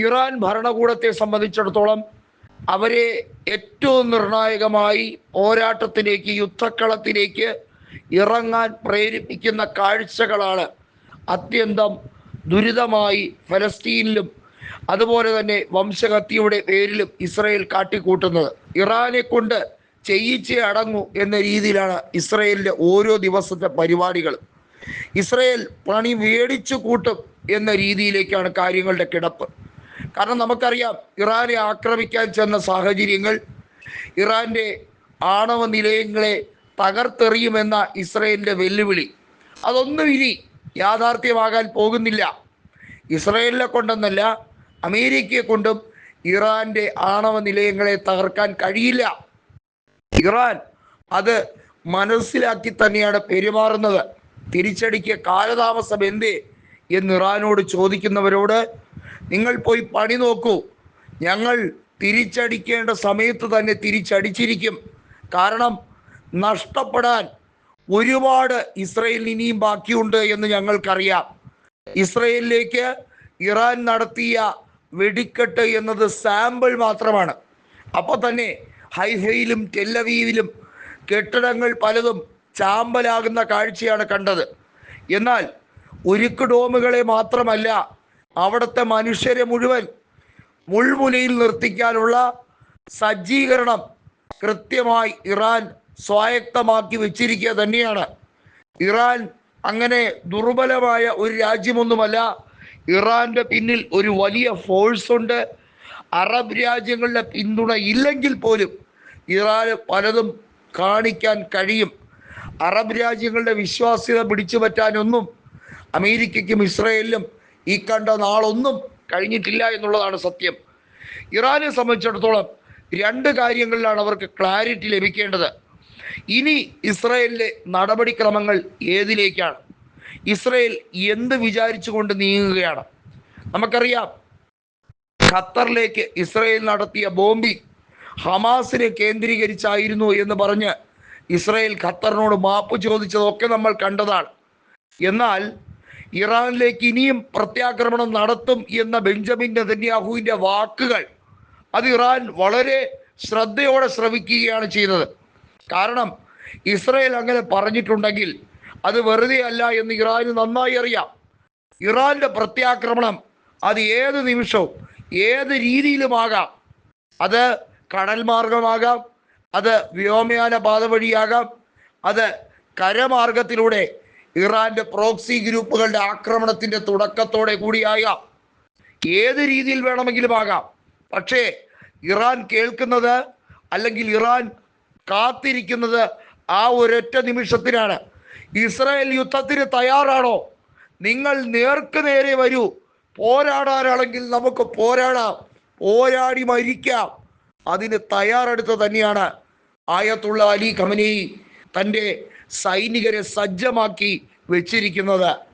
Iran ഭരണകൂടത്തെ സംബന്ധിച്ചിടത്തോളം അവരെ ഏറ്റവും നിർണായകമായി പോരാട്ടത്തിലേക്ക് യുദ്ധക്കളത്തിലേക്ക് ഇറങ്ങാൻ പ്രേരിപ്പിക്കുന്ന കാഴ്ചകളാണ് അത്യന്തം ദുരിതമായി ഫലസ്തീനിലും അതുപോലെ തന്നെ വംശഹത്യയുടെ പേരിലും ഇസ്രയേൽ കാട്ടിക്കൂട്ടുന്നത്. ഇറാനെ കൊണ്ട് ചെയ്യിച്ചേ അടങ്ങൂ എന്ന രീതിയിലാണ് ഇസ്രയേലിന്റെ ഓരോ ദിവസത്തെ പരിപാടികൾ. ഇസ്രയേൽ പണി മേടിച്ചു കൂട്ടും എന്ന രീതിയിലേക്കാണ് കാര്യങ്ങളുടെ കിടപ്പ്. കാരണം നമുക്കറിയാം ഇറാനെ ആക്രമിക്കാൻ ചെന്ന സാഹചര്യങ്ങൾ ഇറാന്റെ ആണവ നിലയങ്ങളെ തകർത്തെറിയുമെന്ന ഇസ്രയേലിന്റെ വെല്ലുവിളി. അതൊന്നും ഇനി യാഥാർത്ഥ്യമാകാൻ പോകുന്നില്ല. ഇസ്രയേലിനെ കൊണ്ടെന്നല്ല അമേരിക്കയെ കൊണ്ടും ഇറാന്റെ ആണവ നിലയങ്ങളെ തകർക്കാൻ കഴിയില്ല. ഇറാൻ അത് മനസ്സിലാക്കി തന്നെയാണ് പെരുമാറുന്നത്. തിരിച്ചടിക്ക് കാലതാമസം എന്തേ എന്ന് ഇറാനോട് ചോദിക്കുന്നവരോട് നിങ്ങൾ പോയി പണി നോക്കൂ. ഞങ്ങൾ തിരിച്ചടിക്കേണ്ട സമയത്ത് തന്നെ തിരിച്ചടിച്ചിരിക്കും. കാരണം നഷ്ടപ്പെടാൻ ഒരുപാട് ഇസ്രയേലിന് ഇനിയും ബാക്കിയുണ്ട് എന്ന് ഞങ്ങൾക്കറിയാം. ഇസ്രയേലിലേക്ക് ഇറാൻ നടത്തിയ വെടിക്കെട്ട് എന്നത് സാമ്പിൾ മാത്രമാണ്. അപ്പോൾ തന്നെ ഹൈഫയിലും ടെല്ലവീവിലും കെട്ടിടങ്ങൾ പലതും ചാമ്പലാകുന്ന കാഴ്ചയാണ് കണ്ടത്. എന്നാൽ ഉരുക്ക് ഡോമുകളെ മാത്രമല്ല അവിടുത്തെ മനുഷ്യരെ മുഴുവൻ മുൾമുനയിൽ നിർത്തിക്കാനുള്ള സജ്ജീകരണം കൃത്യമായി ഇറാൻ സ്വായത്തമാക്കി വെച്ചിരിക്കുക തന്നെയാണ്. ഇറാൻ അങ്ങനെ ദുർബലമായ ഒരു രാജ്യമൊന്നുമല്ല. ഇറാന്റെ പിന്നിൽ ഒരു വലിയ ഫോഴ്സ് ഉണ്ട്. അറബ് രാജ്യങ്ങളുടെ പിന്തുണ ഇല്ലെങ്കിൽ പോലും ഇറാൻ പലതും കാണിക്കാൻ കഴിയും. അറബ് രാജ്യങ്ങളുടെ വിശ്വാസ്യത പിടിച്ചു പറ്റാനൊന്നും അമേരിക്കയ്ക്കും ഇസ്രയേലിനും ഈ കണ്ട നാളൊന്നും കഴിഞ്ഞിട്ടില്ല എന്നുള്ളതാണ് സത്യം. ഇറാനെ സംബന്ധിച്ചിടത്തോളം രണ്ട് കാര്യങ്ങളിലാണ് അവർക്ക് ക്ലാരിറ്റി ലഭിക്കേണ്ടത്. ഇനി ഇസ്രയേലിലെ നടപടിക്രമങ്ങൾ ഏതിലേക്കാണ്? ഇസ്രയേൽ എന്ത് വിചാരിച്ചുകൊണ്ട് നീങ്ങുകയാണ്? നമുക്കറിയാം ഖത്തറിലേക്ക് ഇസ്രയേൽ നടത്തിയ ബോംബി ഹമാസിനെ കേന്ദ്രീകരിച്ചായിരുന്നു എന്ന് പറഞ്ഞ് ഇസ്രയേൽ ഖത്തറിനോട് മാപ്പ് ചോദിച്ചതൊക്കെ നമ്മൾ കണ്ടതാണ്. എന്നാൽ ഇറാനിലേക്ക് ഇനിയും പ്രത്യാക്രമണം നടത്തും എന്ന ബെഞ്ചമിൻ നെതന്യാഹുവിന്റെ വാക്കുകൾ അത് ഇറാൻ വളരെ ശ്രദ്ധയോടെ ശ്രവിക്കുകയാണ് ചെയ്തത് കാരണം ഇസ്രയേൽ അങ്ങനെ പറഞ്ഞിട്ടുണ്ടെങ്കിൽ അത് വെറുതെ അല്ല എന്ന് ഇറാന് നന്നായി അറിയാം. ഇറാന്റെ പ്രത്യാക്രമണം അത് ഏത് നിമിഷവും ഏത് രീതിയിലുമാകാം അത് കടൽ മാർഗമാകാം അത് വ്യോമയാന പാത വഴിയാകാം അത് കരമാർഗത്തിലൂടെ ഇറാന്റെ പ്രോക്സി ഗ്രൂപ്പുകളുടെ ആക്രമണത്തിന്റെ തുടക്കത്തോടെ കൂടിയായ ഏത് രീതിയിൽ വേണമെങ്കിലും ആകാം. പക്ഷേ ഇറാൻ കേൾക്കുന്നത് അല്ലെങ്കിൽ ഇറാൻ കാത്തിരിക്കുന്നത് ആ ഒരൊറ്റ നിമിഷത്തിനാണ്. ഇസ്രായേൽ യുദ്ധത്തിന് തയ്യാറാണോ? നിങ്ങൾ നേർക്ക് നേരെ വരൂ. പോരാടാനാണെങ്കിൽ നമുക്ക് പോരാടാം. പോരാടി മരിക്കാം. അതിന് തയ്യാറെടുത്ത് തന്നെയാണ് ആയത്തുള്ള അലി ഖമനി തന്റെ സൈനികരെ സജ്ജമാക്കി വെച്ചിരിക്കുന്നത്.